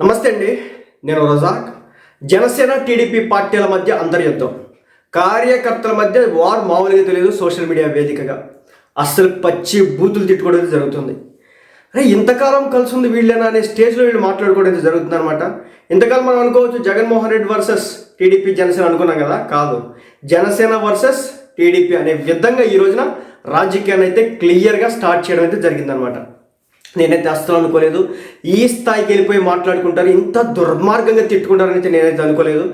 నమస్తే అండి నేను రజాక్. జనసేన టీడీపీ పార్టీల మధ్య అంతర్యుద్ధం కార్యకర్తల మధ్య వార్ మామూలుగా తెలియదు సోషల్ మీడియా వేదికగా. అస్సలు పచ్చి బూతులు తిట్టుకోవడం అయితే జరుగుతుంది. అరే ఇంతకాలం కలిసి ఉంది వీళ్ళేనా అనే స్టేజ్లో వీళ్ళు మాట్లాడుకోవడం అయితే జరుగుతుంది అనమాట ఇంతకాలం మనం అనుకోవచ్చు జగన్మోహన్ రెడ్డి వర్సెస్ టీడీపీ జనసేన అనుకున్నాం కదా? కాదు. జనసేన వర్సెస్ టీడీపీ అనే విధంగా ఈ రోజున రాజకీయాన్ని అయితే క్లియర్గా స్టార్ట్ చేయడం అయితే జరిగిందనమాట నేనైతే అస్సలు అనుకోలేదు. ఈ స్థాయికి వెళ్ళిపోయి మాట్లాడుకుంటారు ఇంత దుర్మార్గంగా తిట్టుకుంటారనైతే అయితే నేనైతే అనుకోలేదు.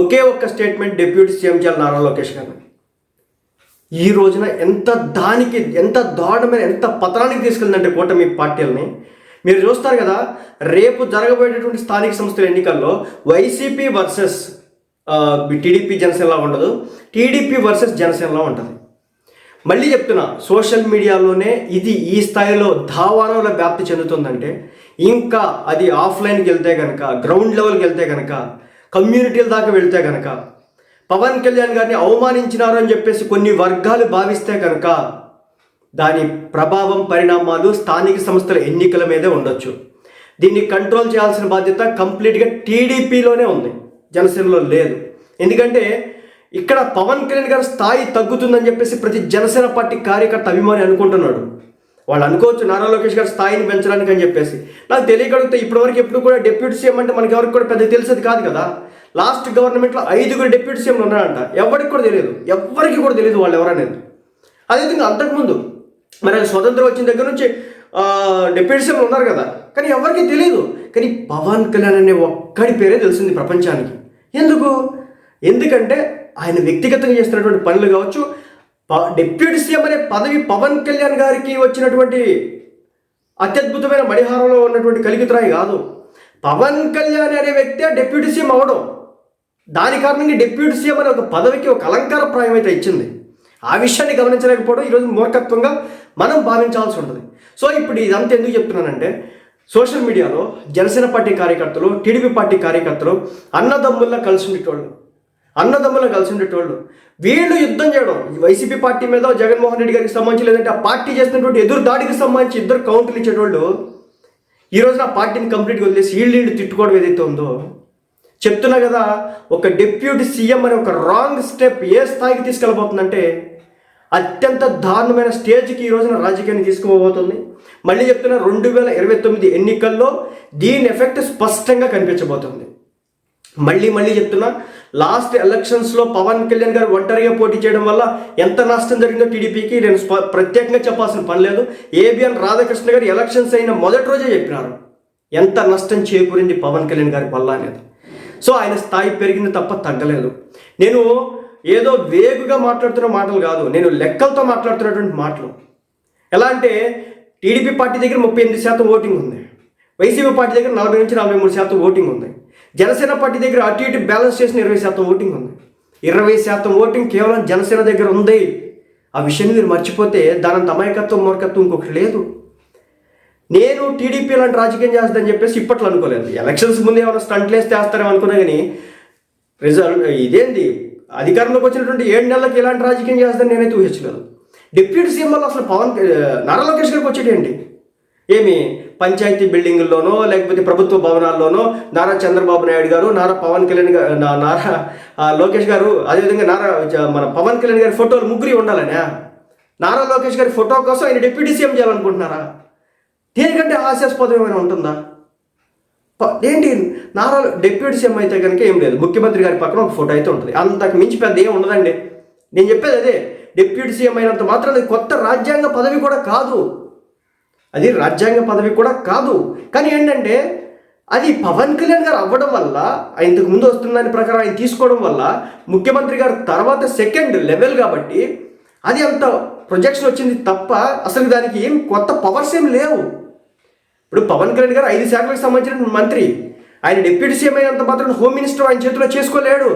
ఒకే ఒక్క స్టేట్మెంట్ డిప్యూటీ సీఎం చేయాలి నారా లోకేష్ గారు. ఈ రోజున ఎంత దానికి ఎంత దారుణమైన ఎంత పతనానికి తీసుకెళ్ళిందంటే కూటమి పార్టీలని. మీరు చూస్తారు కదా రేపు జరగబోయేటటువంటి స్థానిక సంస్థల ఎన్నికల్లో వైసీపీ వర్సెస్ టీడీపీ జనసేనలా ఉండదు. టీడీపీ వర్సెస్ జనసేనలా ఉంటుంది. మళ్ళీ చెప్తున్నా సోషల్ మీడియాలోనే ఇది ఈ స్థాయిలో ధావానంలో వ్యాప్తి చెందుతుందంటే ఇంకా అది ఆఫ్లైన్కి వెళ్తే కనుక గ్రౌండ్ లెవెల్కి వెళ్తే కనుక కమ్యూనిటీల దాకా వెళ్తే కనుక పవన్ కళ్యాణ్ గారిని అవమానించినారు అని చెప్పేసి కొన్ని వర్గాలు భావిస్తే కనుక దాని ప్రభావం పరిణామాలు స్థానిక సంస్థల ఎన్నికల మీదే ఉండొచ్చు. దీన్ని కంట్రోల్ చేయాల్సిన బాధ్యత కంప్లీట్గా టీడీపీలోనే ఉంది. జనసేనలో లేదు. ఎందుకంటే ఇక్కడ పవన్ కళ్యాణ్ గారి స్థాయి తగ్గుతుందని చెప్పేసి ప్రతి జనసేన పార్టీ కార్యకర్త అభిమాని అనుకుంటున్నాడు. వాళ్ళు అనుకోవచ్చు నారా లోకేష్ గారి స్థాయిని పెంచడానికి అని చెప్పేసి. నాకు తెలియగలిగితే ఇప్పటివరకు ఎప్పుడు కూడా డిప్యూటీ సీఎం అంటే మనకి ఎవరికి కూడా పెద్ద తెలిసేది కాదు కదా. లాస్ట్ గవర్నమెంట్లో ఐదుగురు డిప్యూటీ సీఎంలు ఉన్నారంట. ఎవరికి కూడా తెలియదు. ఎవరికి కూడా తెలియదు వాళ్ళు ఎవరనేది. అదేవిధంగా అంతకుముందు మరి స్వతంత్రం వచ్చిన దగ్గర నుంచి డిప్యూటీ సీఎంలు ఉన్నారు కదా. కానీ ఎవరికి తెలియదు. కానీ పవన్ కళ్యాణ్ అనే ఒక్కడి పేరే తెలిసింది ప్రపంచానికి. ఎందుకు? ఎందుకంటే ఆయన వ్యక్తిగతంగా చేస్తున్నటువంటి పనులు కావచ్చు ప- డిప్యూటీ సీఎం అనే పదవి పవన్ కళ్యాణ్ గారికి వచ్చినటువంటి అత్యద్భుతమైన మణిహారంలో ఉన్నటువంటి కలిగితురాయి కాదు. పవన్ కళ్యాణ్ అనే వ్యక్తి డిప్యూటీ సీఎం అవడం. దాని కారణంగా డిప్యూటీ సీఎం అనే ఒక పదవికి ఒక అలంకార ప్రాయం అయితే ఇచ్చింది. ఆ విషయాన్ని గమనించలేకపోవడం ఈరోజు మూర్ఖత్వంగా మనం భావించాల్సి ఉంటుంది. సో ఇప్పుడు ఇదంతా ఎందుకు చెప్తున్నానంటే సోషల్ మీడియాలో జనసేన పార్టీ కార్యకర్తలు టీడీపీ పార్టీ కార్యకర్తలు అన్నదమ్ముల్లా కలిసి ఉండేటోళ్ళు. అన్నదమ్ములా కలిసి ఉండేటోళ్ళు వీళ్ళు యుద్ధం చేయడం. వైసీపీ పార్టీ మీద జగన్మోహన్ రెడ్డి గారికి సంబంధించి లేదంటే ఆ పార్టీ చేసినటువంటి ఎదురు దాడికి సంబంధించి ఇద్దరు కౌంటర్లు ఇచ్చేటోళ్ళు ఈరోజు ఆ పార్టీని కంప్లీట్గా వదిలేసి వీళ్ళు వీళ్ళు తిట్టుకోవడం ఏదైతే ఉందో. చెప్తున్నా కదా ఒక డిప్యూటీ సీఎం అనే ఒక రాంగ్ స్టెప్ ఏ స్థాయికి తీసుకెళ్ళబోతుందంటే అత్యంత దారుణమైన స్టేజ్కి ఈ రోజున రాజకీయాన్ని తీసుకుపోబోతుంది. మళ్ళీ చెప్తున్నా రెండు వేల ఇరవై తొమ్మిది ఎన్నికల్లో దీని ఎఫెక్ట్ స్పష్టంగా కనిపించబోతుంది. మళ్ళీ మళ్ళీ చెప్తున్నా లాస్ట్ ఎలక్షన్స్లో పవన్ కళ్యాణ్ గారు ఒంటరిగా పోటీ చేయడం వల్ల ఎంత నష్టం జరిగిందో టీడీపీకి నేను ప్రత్యేకంగా చెప్పాల్సిన పని లేదు. ఏబిఎన్ రాధాకృష్ణ గారు ఎలక్షన్స్ అయిన మొదటి రోజే చెప్పినారు. ఎంత నష్టం చేకూరింది పవన్ కళ్యాణ్ గారి వల్ల అనేది. సో ఆయన స్థాయి పెరిగింది తప్ప తగ్గలేదు. నేను ఏదో వేగుగా మాట్లాడుతున్న మాటలు కాదు నేను లెక్కలతో మాట్లాడుతున్నటువంటి మాటలు. ఎలా అంటే టీడీపీ పార్టీ దగ్గర ముప్పై ఎనిమిది శాతం ఓటింగ్ ఉంది. వైసీపీ పార్టీ దగ్గర నలభై నుంచి నలభై మూడు శాతం ఓటింగ్ ఉంది. జనసేన పార్టీ దగ్గర అటు ఇటు బ్యాలెన్స్ చేసిన ఇరవై శాతం ఓటింగ్ ఉంది. ఇరవై శాతం ఓటింగ్ కేవలం జనసేన దగ్గర ఉంది. ఆ విషయాన్ని మీరు మర్చిపోతే దానంత అమాయకత్వం మూర్ఖత్వం ఇంకొకటి లేదు. నేను టీడీపీ లాంటి రాజకీయం చేస్తుందని చెప్పేసి ఇప్పట్లో అనుకోలేదు. ఎలక్షన్స్ ముందు ఏమైనా స్టంట్లు వేస్తే వేస్తారేమో అనుకున్నా కానీ రిజల్ట్ ఇదేంది? అధికారంలోకి వచ్చినటువంటి ఏడు నెలలకు ఇలాంటి రాజకీయం చేస్తుందని నేనైతే ఊహించలేదు. డిప్యూటీ సీఎం వల్ల అసలు పవన్ నారా లోకేష్ గారికి వచ్చేటేంటి? ఏమి? పంచాయతీ బిల్డింగుల్లోనో లేకపోతే ప్రభుత్వ భవనాల్లోనో నారా చంద్రబాబు నాయుడు గారు నారా పవన్ కళ్యాణ్ గారు నా- నారా లోకేష్ గారు అదేవిధంగా నారా మన పవన్ కళ్యాణ్ గారి ఫోటోలు ముగ్గురి ఉండాలనే. నారా లోకేష్ గారి ఫోటో కోసం ఆయన డిప్యూటీ సీఎం చేయాలనుకుంటున్నారా? దేనికంటే హాస్యాస్పదం ఏమైనా ఉంటుందా? ప- ఏంటి? నారా డిప్యూటీ సీఎం అయితే కనుక ఏం లేదు. ముఖ్యమంత్రి గారి పక్కన ఒక ఫోటో అయితే ఉంటుంది. అంతకు మించి పెద్ద ఏం ఉండదండి. నేను చెప్పేది అదే. డిప్యూటీ సీఎం అయినంత మాత్రం అది కొత్త రాజ్యాంగ పదవి కూడా కాదు. అది రాజ్యాంగ పదవి కూడా కాదు. కానీ ఏంటంటే అది పవన్ కళ్యాణ్ గారు అవ్వడం వల్ల ఇంతకు ముందు వస్తున్న దాని ప్రకారం ఆయన తీసుకోవడం వల్ల ముఖ్యమంత్రి గారు తర్వాత సెకండ్ లెవెల్ కాబట్టి అది అంత ప్రొజెక్షన్ వచ్చింది తప్ప అసలు దానికి ఏం కొత్త పవర్స్ ఏం లేవు. ఇప్పుడు పవన్ కళ్యాణ్ గారు ఐదు శాఖలకు సంబంధించిన మంత్రి. ఆయన డిప్యూటీ సీఎం అయినంత మాత్రం హోమ్ మినిస్టర్ ఆయన చేతిలో చేసుకోలేడు.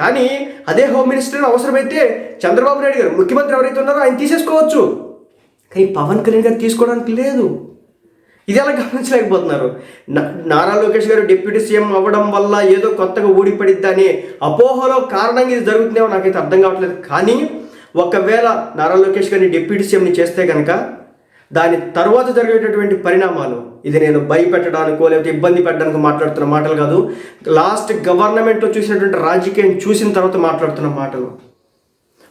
కానీ అదే హోమ్ మినిస్టర్ అవసరమైతే చంద్రబాబు నాయుడు గారు ముఖ్యమంత్రి ఎవరైతే ఉన్నారో ఆయన తీసేసుకోవచ్చు. కానీ పవన్ కళ్యాణ్ గారు తీసుకోవడానికి లేదు. ఇది ఎలా గమనించలేకపోతున్నారు? నారా లోకేష్ గారు డిప్యూటీ సీఎం అవ్వడం వల్ల ఏదో కొత్తగా ఊడిపడిద్దని అపోహలో కారణంగా ఇది జరుగుతుందేమో నాకైతే అర్థం కావట్లేదు. కానీ ఒకవేళ నారా లోకేష్ గారిని డిప్యూటీ సీఎంని చేస్తే కనుక దాని తర్వాత జరిగేటటువంటి పరిణామాలు ఇది నేను భయపెట్టడానికో లేకపోతే ఇబ్బంది పెట్టడానికి మాట్లాడుతున్న మాటలు కాదు లాస్ట్ గవర్నమెంట్లో చూసినటువంటి రాజకీయం చూసిన తర్వాత మాట్లాడుతున్న మాటలు.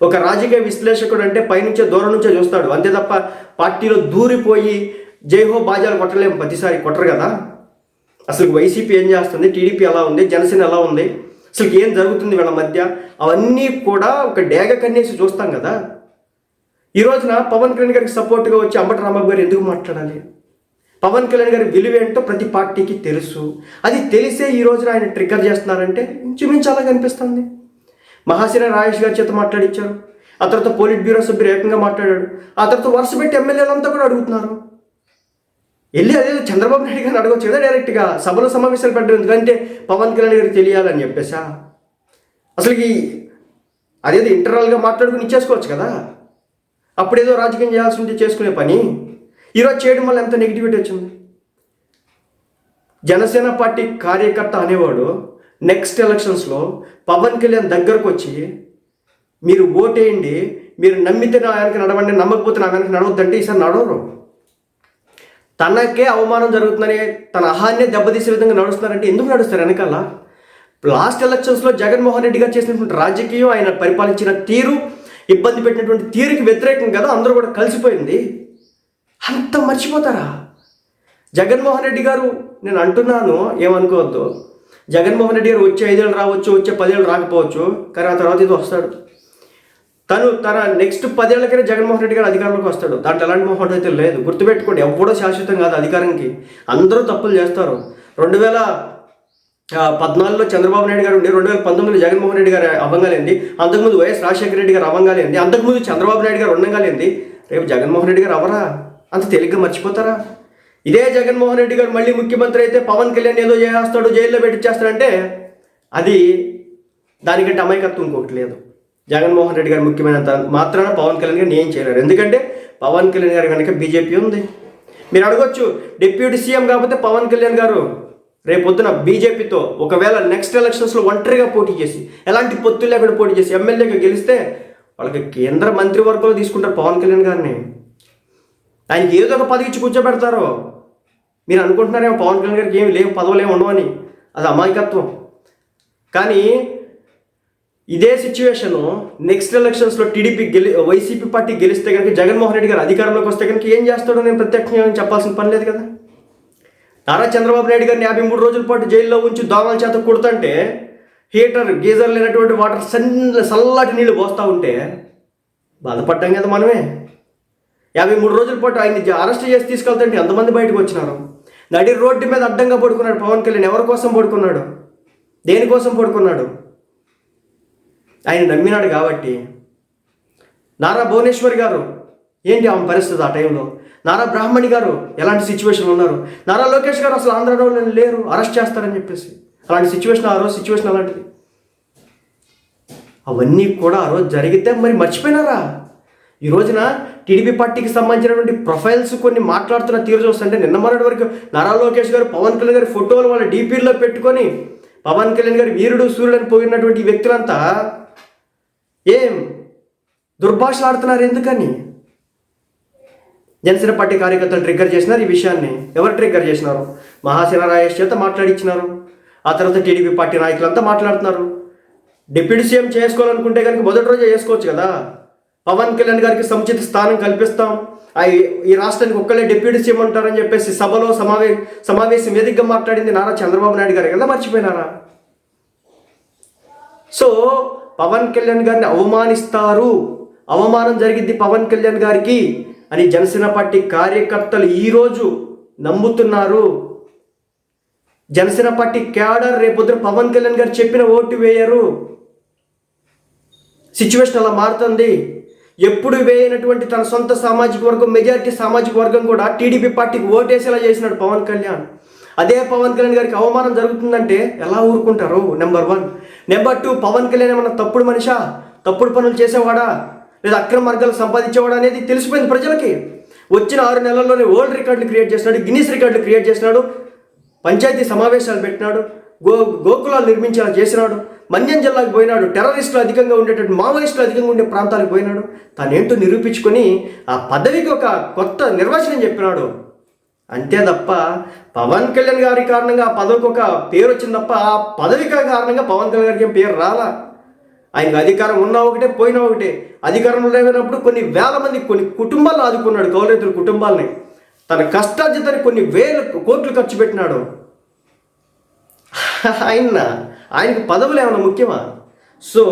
ఒక రాజకీయ విశ్లేషకుడు అంటే పైనుంచే దూరం నుంచే చూస్తాడు. అంతే తప్ప పార్టీలో దూరిపోయి జైహో బాజాలు కొట్టలేము ప్రతిసారి కొట్టరు కదా. అసలు వైసీపీ ఏం చేస్తుంది? టీడీపీ ఎలా ఉంది? జనసేన ఎలా ఉంది? అసలు ఏం జరుగుతుంది వీళ్ళ మధ్య? అవన్నీ కూడా ఒక డేగ కన్నేసి చూస్తాం కదా. ఈ రోజున పవన్ కళ్యాణ్ గారికి సపోర్ట్గా వచ్చి అంబటి రాంబాబు గారు ఎందుకు మాట్లాడాలి? పవన్ కళ్యాణ్ గారి విలువ ఏంటో ప్రతి పార్టీకి తెలుసు. అది తెలిసే ఈ రోజున ఆయన ట్రిగ్గర్ చేస్తున్నారంటే ఇంచుమించు అలా కనిపిస్తుంది. మహాశిర రాజేష్ గారి చేత మాట్లాడించారు ఆ తర్వాత పోలిట్ బ్యూరో సభ్యులు ఏకంగా మాట్లాడాడు. ఆ తర్వాత వరుస పెట్టి ఎమ్మెల్యేలంతా కూడా అడుగుతున్నారు. వెళ్ళి అదే చంద్రబాబు నాయుడు గారిని అడగొచ్చు కదా డైరెక్ట్గా? సభలో సమావేశాలు పెట్టడం ఎందుకంటే పవన్ కళ్యాణ్ గారికి తెలియాలని చెప్పేసా? అసలు ఈ అదేదో ఇంటర్నల్గా మాట్లాడుకుని ఇచ్చేసుకోవచ్చు కదా? అప్పుడేదో రాజకీయం చేయాల్సి ఉంటే చేసుకునే పని. ఈరోజు చేయడం వల్ల ఎంత నెగిటివిటీ వచ్చింది? జనసేన పార్టీ కార్యకర్త అనేవాడు నెక్స్ట్ ఎలక్షన్స్లో పవన్ కళ్యాణ్ దగ్గరకు వచ్చి మీరు ఓటేయండి మీరు నమ్మితే నా వెనక నడవండి నమ్మకపోతే నా వెనక నడవద్దంటే ఈసారి నడవరు. తనకే అవమానం జరుగుతుందని తన అహాన్నే దెబ్బతీసే విధంగా నడుస్తున్నారంటే ఎందుకు నడుస్తారు వెనకాల? లాస్ట్ ఎలక్షన్స్లో జగన్మోహన్ రెడ్డి గారు చేసినటువంటి రాజకీయం ఆయన పరిపాలించిన తీరు ఇబ్బంది పెట్టినటువంటి తీరుకి వ్యతిరేకం కదా అందరూ కూడా కలిసిపోయింది. అంత మర్చిపోతారా? జగన్మోహన్ రెడ్డి గారు నేను అంటున్నాను ఏమనుకోవద్దు. జగన్మోహన్ రెడ్డి గారు వచ్చే ఐదేళ్ళు రావచ్చు వచ్చే పదేళ్ళు రాకపోవచ్చు కానీ ఆ తర్వాత ఇది వస్తాడు. తను తన నెక్స్ట్ పదేళ్ళకైనా జగన్మోహన్ రెడ్డి గారు అధికారంలోకి వస్తాడు. దాంట్లో ఎలాంటి మొహం అయితే లేదు. గుర్తుపెట్టుకోండి ఎవడో శాశ్వతం కాదు అధికారానికి అందరూ తప్పులు చేస్తారు. రెండు వేల పద్నాలుగులో చంద్రబాబు నాయుడు గారు ఉండి రెండు వేల పంతొమ్మిదిలో జగన్మోహన్ రెడ్డి గారు అవ్వంగాలేంది. అంతకుముందు వైఎస్ రాజశేఖర రెడ్డి గారు అవ్వంగాలేంది. అంతకుముందు చంద్రబాబు నాయుడు గారు ఉండంగాలేంది. రేపు జగన్మోహన్ రెడ్డి గారు అవరా? అంత తేలిగ్గా మర్చిపోతారా? ఇదే జగన్మోహన్ రెడ్డి గారు మళ్ళీ ముఖ్యమంత్రి అయితే పవన్ కళ్యాణ్ ఏదో చేస్తాడు జైల్లో పెట్టిచ్చేస్తాడంటే అది దానికంటే అమాయకత్వం ఇంకొకటి లేదు. జగన్మోహన్ రెడ్డి గారు ముఖ్యమైనంత మాత్రాన పవన్ కళ్యాణ్ గారిని ఏం చేయలేరు. ఎందుకంటే పవన్ కళ్యాణ్ గారి వెనక బీజేపీ ఉంది. మీరు అడగొచ్చు డిప్యూటీ సీఎం కాకపోతే పవన్ కళ్యాణ్ గారు రేపొద్దున బీజేపీతో ఒకవేళ నెక్స్ట్ ఎలక్షన్స్లో ఒంటరిగా పోటీ చేసి ఎలాంటి పొత్తులు లేకుండా పోటీ చేసి ఎమ్మెల్యేగా గెలిస్తే వాళ్ళకి కేంద్ర మంత్రివర్గంలో తీసుకుంటారు పవన్ కళ్యాణ్ గారిని. ఆయనకి ఏదో ఒక పదవి ఇచ్చి కూర్చోబెడతారు. మీరు అనుకుంటున్నారేమో పవన్ కళ్యాణ్ గారికి ఏమి లేవు పదవులు ఏమి ఉండవని. అది అమాయకత్వం. కానీ ఇదే సిచ్యువేషన్ నెక్స్ట్ ఎలక్షన్స్లో టీడీపీ గెలి వైసీపీ పార్టీ గెలిస్తే కనుక జగన్మోహన్ రెడ్డి గారు అధికారంలోకి వస్తే కనుక ఏం చేస్తాడో నేను ప్రత్యక్షంగా చెప్పాల్సిన పని లేదు కదా. నారా చంద్రబాబు నాయుడు గారిని యాభై మూడు రోజుల పాటు జైల్లో ఉంచి దోమల చేత కొడుతుంటే హీటర్ గీజర్ లేనటువంటి వాటర్ సన్న చల్లటి నీళ్ళు పోస్తూ ఉంటే బాధపడ్డాం కదా మనమే. యాభై మూడు రోజుల పాటు ఆయన్ని అరెస్ట్ చేసి తీసుకెళ్తుంటే ఎంతమంది బయటకు వచ్చినారు? నడి రోడ్డు మీద అడ్డంగా పడుకున్నాడు పవన్ కళ్యాణ్. ఎవరి కోసం పడుకున్నాడు? దేనికోసం పడుకున్నాడు? ఆయన నమ్మినాడు కాబట్టి. నారా భువనేశ్వరి గారు ఏంటి ఆమె పరిస్థితి ఆ టైంలో? నారా బ్రాహ్మణి గారు ఎలాంటి సిచ్యువేషన్ ఉన్నారు? నారా లోకేష్ గారు అసలు ఆంధ్రలో లేరు అరెస్ట్ చేస్తారని చెప్పేసి. అలాంటి సిచ్యువేషన్ ఆ రోజు సిచ్యువేషన్ అలాంటిది. అవన్నీ కూడా ఆ రోజు జరిగితే మరి మర్చిపోయినారా? ఈ రోజున టీడీపీ పార్టీకి సంబంధించినటువంటి ప్రొఫైల్స్ కొన్ని మాట్లాడుతున్న తీరు చూస్తుంటే నిన్న మొన్నటి వరకు నారా లోకేష్ గారు పవన్ కళ్యాణ్ గారి ఫోటోలు వాళ్ళ డీపీల్లో పెట్టుకొని పవన్ కళ్యాణ్ గారి వీరుడు సూర్యుడు అని పోయినటువంటి వ్యక్తులంతా ఏం దుర్భాషలాడుతున్నారు ఎందుకని? జనసేన పార్టీ కార్యకర్తలు ట్రిగ్గర్ చేసినారు ఈ విషయాన్ని. ఎవరు ట్రిగ్గర్ చేసినారు? మహాసేన రాయేష్ చేత మాట్లాడించినారు ఆ తర్వాత టీడీపీ పార్టీ నాయకులంతా మాట్లాడుతున్నారు. డిప్యూటీ సీఎం చేసుకోవాలనుకుంటే కనుక మొదటి రోజే చేసుకోవచ్చు కదా? పవన్ కళ్యాణ్ గారికి సముచిత స్థానం కల్పిస్తాం. ఆ ఈ- రాష్ట్రానికి ఒక్కళ్ళే డిప్యూటీ సీఎం చెప్పేసి సభలో సమావే సమావేశం వేదికగా మాట్లాడింది నారా చంద్రబాబు నాయుడు గారు. ఎలా మర్చిపోయినారా? సో పవన్ కళ్యాణ్ గారిని అవమానిస్తారు. అవమానం జరిగింది పవన్ కళ్యాణ్ గారికి అని జనసేన పార్టీ కార్యకర్తలు ఈరోజు నమ్ముతున్నారు. జనసేన పార్టీ క్యాడర్ రేపొద్దున పవన్ కళ్యాణ్ గారు చెప్పిన ఓటు వేయరు. సిచ్యువేషన్ అలా మారుతుంది. ఎప్పుడు వేయనటువంటి తన సొంత సామాజిక వర్గం మెజారిటీ సామాజిక వర్గం కూడా టీడీపీ పార్టీకి ఓటేసేలా చేసినాడు పవన్ కళ్యాణ్. అదే పవన్ కళ్యాణ్ గారికి అవమానం జరుగుతుందంటే ఎలా ఊరుకుంటారు? Number one number two Pawan Kalyan ఏమన్నా తప్పుడు మనిషా? తప్పుడు పనులు చేసేవాడా? లేదా అక్రమ మార్గాలు సంపాదించేవాడా అనేది తెలిసిపోయింది ప్రజలకి. వచ్చిన ఆరు నెలల్లోనే వరల్డ్ రికార్డులు క్రియేట్ చేసినాడు గిన్నీస్ రికార్డులు క్రియేట్ చేసినాడు పంచాయతీ సమావేశాలు పెట్టినాడు గో గోకులాలు నిర్మించేలా చేసినాడు. మన్యం జిల్లాకు పోయినాడు. టెర్రరిస్టులు అధికంగా ఉండేటట్టు మావోయిస్టులు అధికంగా ఉండే ప్రాంతాలకు పోయినాడు. తానేంటో నిరూపించుకొని ఆ పదవికి ఒక కొత్త నిర్వచనం చెప్పినాడు. అంతే తప్ప పవన్ కళ్యాణ్ గారి కారణంగా ఆ పదవికి ఒక పేరు వచ్చింది తప్ప ఆ పదవికి కారణంగా పవన్ కళ్యాణ్ గారికి ఏం పేరు రాలా? ఆయనకు అధికారం ఉన్నా ఒకటే పోయినా ఒకటే. అధికారంలో లేనప్పుడు కొన్ని వేల మంది కొన్ని కుటుంబాలను ఆదుకున్నాడు కౌలేతుల కుటుంబాలని. తన కష్టార్జితని కొన్ని వేల కోట్లు ఖర్చు పెట్టినాడు. ఆయన ఆయనకు పదవులు ఏమైనా ముఖ్యమా? సో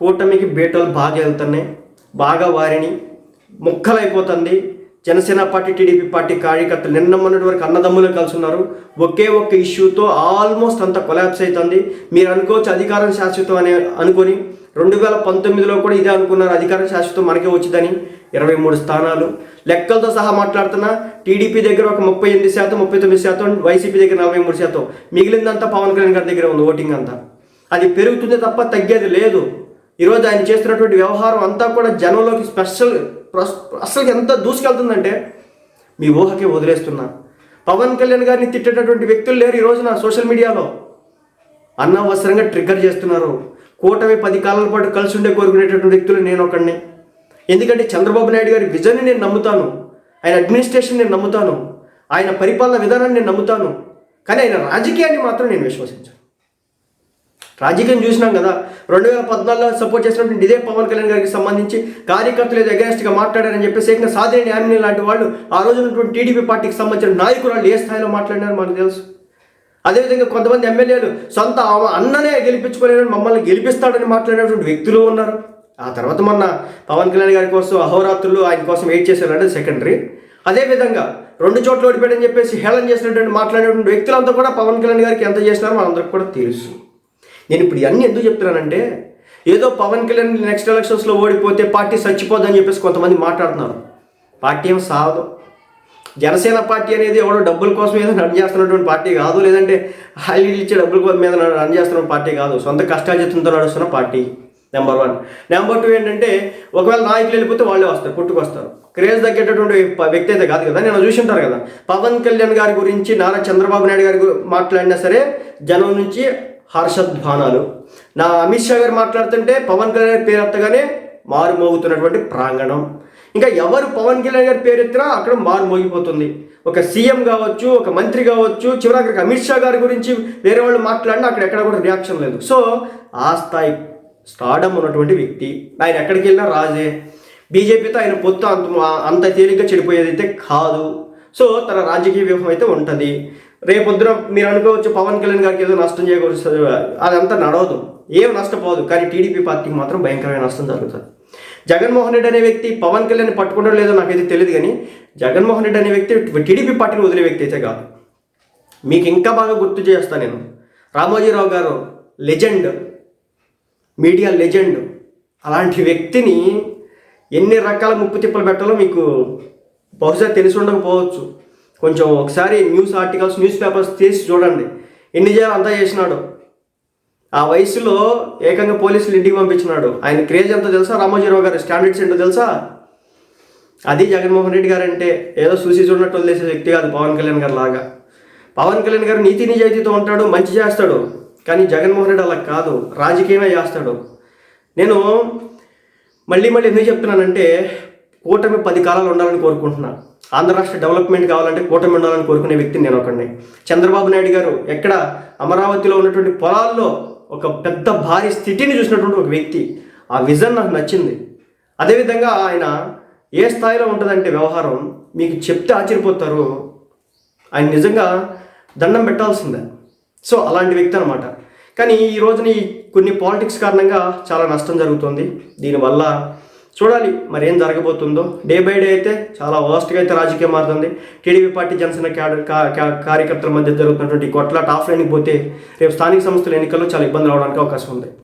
కూటమికి బీటలు బాగా వెళ్తున్నాయి బాగా వారిని ముక్కలైపోతుంది. జనసేన పార్టీ టీడీపీ పార్టీ కార్యకర్తలు నిన్న మొన్నటి వరకు అన్నదమ్ములు కలిసి ఉన్నారు ఒకే ఒక్క ఇష్యూతో ఆల్మోస్ట్ అంత కొలాప్స్ అవుతుంది మీరు అనుకోవచ్చు అధికారం శాశ్వతం అనే అనుకొని రెండు వేల పంతొమ్మిదిలో కూడా ఇదే అనుకున్నారు. అధికారం శాశ్వతం మనకే వచ్చిందని. ఇరవై మూడు స్థానాలు. లెక్కలతో సహా మాట్లాడుతున్నా టీడీపీ దగ్గర ఒక ముప్పై ఎనిమిది శాతం ముప్పై తొమ్మిది శాతం వైసీపీ దగ్గర నలభై మూడు శాతం. మిగిలిందంతా పవన్ కళ్యాణ్ గారి దగ్గర ఉంది ఓటింగ్ అంతా. అది పెరుగుతుంది తప్ప తగ్గేది లేదు. ఈరోజు ఆయన చేస్తున్నటువంటి వ్యవహారం అంతా కూడా జనంలోకి స్పెషల్ అసలు ఎంత దూసుకెళ్తుందంటే మీ ఊహకే వదిలేస్తున్నా. పవన్ కళ్యాణ్ గారిని తిట్టేటటువంటి వ్యక్తులు లేరు ఈ రోజున సోషల్ మీడియాలో. అనవసరంగా ట్రిగ్గర్ చేస్తున్నారు. కూటమి పది కాలాల పాటు కలిసి ఉండే కోరుకునేటటువంటి వ్యక్తులు నేను ఒకడిని ఎందుకంటే చంద్రబాబు నాయుడు గారి విజన్ని నేను నమ్ముతాను. ఆయన అడ్మినిస్ట్రేషన్ నేను నమ్ముతాను. ఆయన పరిపాలన విధానాన్ని నేను నమ్ముతాను. కానీ ఆయన రాజకీయాన్ని మాత్రం నేను విశ్వసించాను. రాజకీయం చూసినాం కదా రెండు వేల పద్నాలుగులో సపోర్ట్ చేసినటువంటి ఇదే పవన్ కళ్యాణ్ గారికి సంబంధించి కార్యకర్తలు ఏదో అగేన్స్ట్గా మాట్లాడారని చెప్పేసి ఏకంగా సాధిని యామిని లాంటి వాళ్ళు ఆ రోజునటువంటి టీడీపీ పార్టీకి సంబంధించిన నాయకురాలు ఏ స్థాయిలో మాట్లాడినారో మనకు తెలుసు. అదేవిధంగా కొంతమంది ఎమ్మెల్యేలు సొంత అన్ననే గెలిపించుకోలేని మమ్మల్ని గెలిపిస్తాడని మాట్లాడేటువంటి వ్యక్తులు ఉన్నారు. ఆ తర్వాత మొన్న పవన్ కళ్యాణ్ గారి కోసం అహోరాత్రులు ఆయన కోసం వెయిట్ చేశారంటే సెకండరీ అదేవిధంగా రెండు చోట్ల ఓడిపోయాడని చెప్పేసి హేళన చేసినటువంటి మాట్లాడేటువంటి వ్యక్తులంతా కూడా పవన్ కళ్యాణ్ గారికి ఎంత చేసినారో మనందరికి కూడా తెలుసు. నేను ఇప్పుడు ఇవన్నీ ఎందుకు చెప్తున్నానంటే ఏదో పవన్ కళ్యాణ్ నెక్స్ట్ ఎలక్షన్స్లో ఓడిపోతే పార్టీ చచ్చిపోద్దని చెప్పేసి కొంతమంది మాట్లాడుతున్నారు. పార్టీ ఏం సాగదు జనసేన పార్టీ అనేది ఎవడో డబ్బుల కోసం ఏదో రన్ చేస్తున్నటువంటి పార్టీ కాదు లేదంటే హాయిలు ఇచ్చే డబ్బుల మీద రన్ చేస్తున్న పార్టీ కాదు. సొంత కష్టాలు కష్టార్జితంతో నడుస్తున్న party. Number one number two ఏంటంటే ఒకవేళ నాయకులు వెళ్ళిపోతే వాళ్ళే వస్తారు పుట్టుకొస్తారు. క్రేజ్ తగ్గేటటువంటి వ్యక్తి అయితే కాదు కదా. నేను చూసింటారు కదా. పవన్ కళ్యాణ్ గారి గురించి నారా చంద్రబాబు నాయుడు గారి మాట్లాడినా సరే జనం నుంచి హర్షద్భానాలు నా అమిత్ షా గారు మాట్లాడుతుంటే పవన్ కళ్యాణ్ గారి పేరు ఎత్తగానే మారుమోగుతున్నటువంటి ప్రాంగణం. ఇంకా ఎవరు పవన్ కళ్యాణ్ గారి పేరు ఎత్తినా అక్కడ మారుమోగిపోతుంది. ఒక సీఎం కావచ్చు ఒక మంత్రి కావచ్చు చివరికి అమిత్ షా గారి గురించి వేరే వాళ్ళు మాట్లాడినా అక్కడ ఎక్కడ కూడా రియాక్షన్ లేదు. సో ఆ స్థాయి స్టార్డమ్ ఉన్నటువంటి వ్యక్తి. ఆయన ఎక్కడికి వెళ్ళినా రాజే. బీజేపీతో ఆయన పొత్తు అంత అంత తేలిగ్గా చెడిపోయేది అయితే కాదు. సో తన రాజకీయ వ్యూహం అయితే ఉంటుంది. రేపొద్దున మీరు అనుకోవచ్చు పవన్ కళ్యాణ్ గారికి ఏదో నష్టం చేయకూడదు అదంతా నడవదు. ఏం నష్టపోదు. కానీ టీడీపీ పార్టీకి మాత్రం భయంకరమైన నష్టం జరుగుతుంది. జగన్మోహన్ రెడ్డి అనే వ్యక్తి పవన్ కళ్యాణ్ పట్టుకుంటాడో లేదో నాకైతే తెలియదు కానీ జగన్మోహన్ రెడ్డి అనే వ్యక్తి టీడీపీ పార్టీని వదిలే వ్యక్తి అయితే కాదు. మీకు ఇంకా బాగా గుర్తు చేస్తాను నేను. రామోజీరావు గారు లెజెండ్. Media legend. అలాంటి వ్యక్తిని ఎన్ని రకాల ముప్పు తిప్పలు పెట్టాలో మీకు బహుశా తెలిసి ఉండకపోవచ్చు. కొంచెం ఒకసారి న్యూస్ ఆర్టికల్స్ న్యూస్ పేపర్స్ తీసి చూడండి. ఎన్ని చేయాలో అంతా చేసినాడు. ఆ వయసులో ఏకంగా పోలీసులు ఇంటికి పంపించినాడు. ఆయన క్రేజ్ ఎంతో తెలుసా? రామోజీరావు గారి స్టాండర్డ్స్ ఏంటో తెలుసా? అది జగన్మోహన్ రెడ్డి గారు అంటే ఏదో చూసి చూడనట్టు వదిలేసే వ్యక్తి కాదు పవన్ కళ్యాణ్ గారు లాగా పవన్ కళ్యాణ్ గారు నీతి నిజాయితీతో ఉంటాడు మంచి చేస్తాడు. కానీ జగన్మోహన్ రెడ్డి అలా కాదు. రాజకీయమే చేస్తాడు. నేను మళ్ళీ మళ్ళీ ఎందుకు చెప్తున్నానంటే కూటమి పది కాలాలు ఉండాలని కోరుకుంటున్నా. ఆంధ్ర రాష్ట్ర డెవలప్మెంట్ కావాలంటే కూటమి ఉండాలని కోరుకునే వ్యక్తి నేను ఒకడిని. చంద్రబాబు నాయుడు గారు ఎక్కడ అమరావతిలో ఉన్నటువంటి పొలాల్లో ఒక పెద్ద భారీ స్థితిని చూసినటువంటి ఒక వ్యక్తి. ఆ విజన్ నాకు నచ్చింది. అదేవిధంగా ఆయన ఏ స్థాయిలో ఉంటుందంటే వ్యవహారం మీకు చెప్తే ఆశ్చర్యపోతారు. ఆయన నిజంగా దండం పెట్టాల్సిందే. సో అలాంటి వ్యక్తి అనమాట కానీ ఈ రోజున ఈ కొన్ని పాలిటిక్స్ కారణంగా చాలా నష్టం జరుగుతుంది. దీనివల్ల చూడాలి మరి ఏం జరగబోతుందో. డే బై డే అయితే చాలా వర్స్ట్గా అయితే రాజకీయం మారుతుంది. టీడీపీ పార్టీ జనసేన క్యాడర్ కార్యకర్తల మధ్య జరుగుతున్నటువంటి కొట్లాట ఆఫ్లైన్కి పోతే రేపు స్థానిక సంస్థల ఎన్నికల్లో చాలా ఇబ్బంది రావడానికి అవకాశం ఉంది.